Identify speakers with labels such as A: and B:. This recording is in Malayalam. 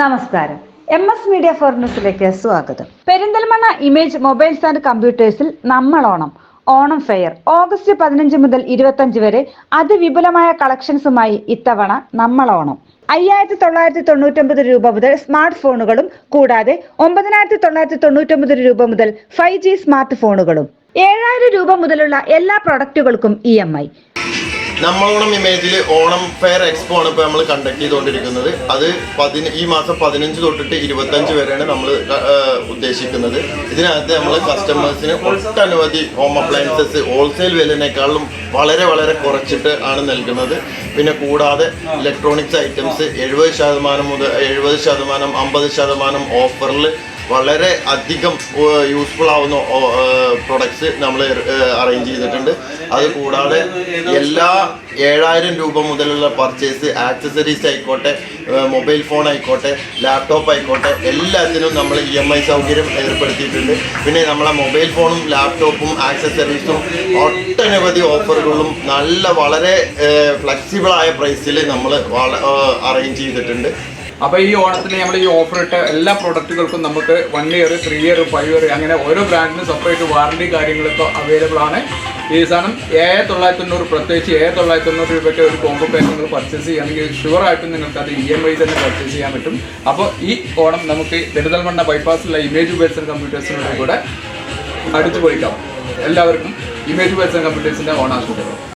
A: നമസ്കാരം. എം എസ് മീഡിയ ഫോർ സ്വാഗതം. പെരിന്തൽമണ്ണ ഇമേജ് മൊബൈൽസ് ആൻഡ് കമ്പ്യൂട്ടേഴ്സിൽ നമ്മൾ ഓണം ഓണം ഫെയർ ഓഗസ്റ്റ് പതിനഞ്ച് മുതൽ ഇരുപത്തഞ്ച് വരെ അതിവിപുലമായ കളക്ഷൻസുമായി ഇത്തവണ നമ്മൾ ഓണം. അയ്യായിരത്തി തൊള്ളായിരത്തി തൊണ്ണൂറ്റൊമ്പത് രൂപ മുതൽ സ്മാർട്ട് ഫോണുകളും കൂടാതെ ഒമ്പതിനായിരത്തി തൊള്ളായിരത്തി തൊണ്ണൂറ്റൊമ്പത് രൂപ മുതൽ ഫൈവ് ജി സ്മാർട്ട് ഫോണുകളും ഏഴായിരം രൂപ മുതലുള്ള എല്ലാ പ്രൊഡക്റ്റുകൾക്കും ഇ എം ഐ
B: നമ്മളോണം ഇമേജിൽ ഓണം ഫെയർ എക്സ്പോ ആണ് ഇപ്പോൾ നമ്മൾ കണ്ടക്ട് ചെയ്തുകൊണ്ടിരിക്കുന്നത് അത് പതിന ഈ മാസം പതിനഞ്ച് തൊട്ടിട്ട് ഇരുപത്തഞ്ച് വരെയാണ് നമ്മൾ ഉദ്ദേശിക്കുന്നത്. ഇതിനകത്ത് നമ്മൾ കസ്റ്റമേഴ്സിന് ഒട്ടനവധി ഹോം അപ്ലയൻസസ് ഹോൾസെയിൽ വിലനേക്കാളും വളരെ വളരെ കുറച്ചിട്ട് ആണ് നൽകുന്നത്. പിന്നെ കൂടാതെ ഇലക്ട്രോണിക്സ് ഐറ്റംസ് എഴുപത് ശതമാനം മുതൽ എഴുപത് ശതമാനം അമ്പത് ശതമാനം ഓഫറിൽ വളരെ അധികം യൂസ്ഫുൾ ആവുന്ന പ്രൊഡക്ട്സ് നമ്മൾ അറേഞ്ച് ചെയ്തിട്ടുണ്ട്. അത് കൂടാതെ എല്ലാ ഏഴായിരം രൂപ മുതലുള്ള പർച്ചേസ് ആക്സസറീസ് ആയിക്കോട്ടെ മൊബൈൽ ഫോൺ ആയിക്കോട്ടെ ലാപ്ടോപ്പ് ആയിക്കോട്ടെ എല്ലാത്തിനും നമ്മൾ ഇ എം ഐ സൗകര്യം ഏർപ്പെടുത്തിയിട്ടുണ്ട്. പിന്നെ നമ്മളെ മൊബൈൽ ഫോണും ലാപ്ടോപ്പും ആക്സസറീസും ഒട്ടനവധി ഓഫറുകളും നല്ല വളരെ ഫ്ലെക്സിബിളായ പ്രൈസിൽ നമ്മൾ അറേഞ്ച് ചെയ്തിട്ടുണ്ട്.
C: അപ്പോൾ ഈ ഓണത്തിന് നമ്മൾ ഈ ഓഫർ ഇട്ട എല്ലാ പ്രൊഡക്റ്റുകൾക്കും നമുക്ക് one year three year five year അങ്ങനെ ഓരോ ബ്രാൻഡിനും സെപ്പറേറ്റ് വാറണ്ടി കാര്യങ്ങളൊക്കെ അവൈലബിൾ ആണ്. ഈ സാധനം ഏഴ് തൊള്ളായിരത്തി തൊണ്ണൂറ് പ്രത്യേകിച്ച് ഏഴ് തൊള്ളായിരത്തി തൊണ്ണൂറ് രൂപയ്ക്ക് ഒരു കോംബോ പാക്ക് നിങ്ങൾ പർച്ചേസ് ചെയ്യുകയാണെങ്കിൽ ഷുവറായിട്ടും നിങ്ങൾക്ക് അത് ഇ എം ഐ തന്നെ പർച്ചേസ് ചെയ്യാൻ പറ്റും. അപ്പോൾ ഈ ഓണം നമുക്ക് പെരുതൽമണ്ണ ബൈപ്പാസിലുള്ള ഇമേജ് ഉപയോഗിച്ച കമ്പ്യൂട്ടേഴ്സിനോട് കൂടെ അടിച്ചു പൊളിക്കാം എല്ലാവർക്കും ഇമേജ് ഉപയോഗിച്ച കമ്പ്യൂട്ടേഴ്സിന്റെ ഓണാശംസകൾ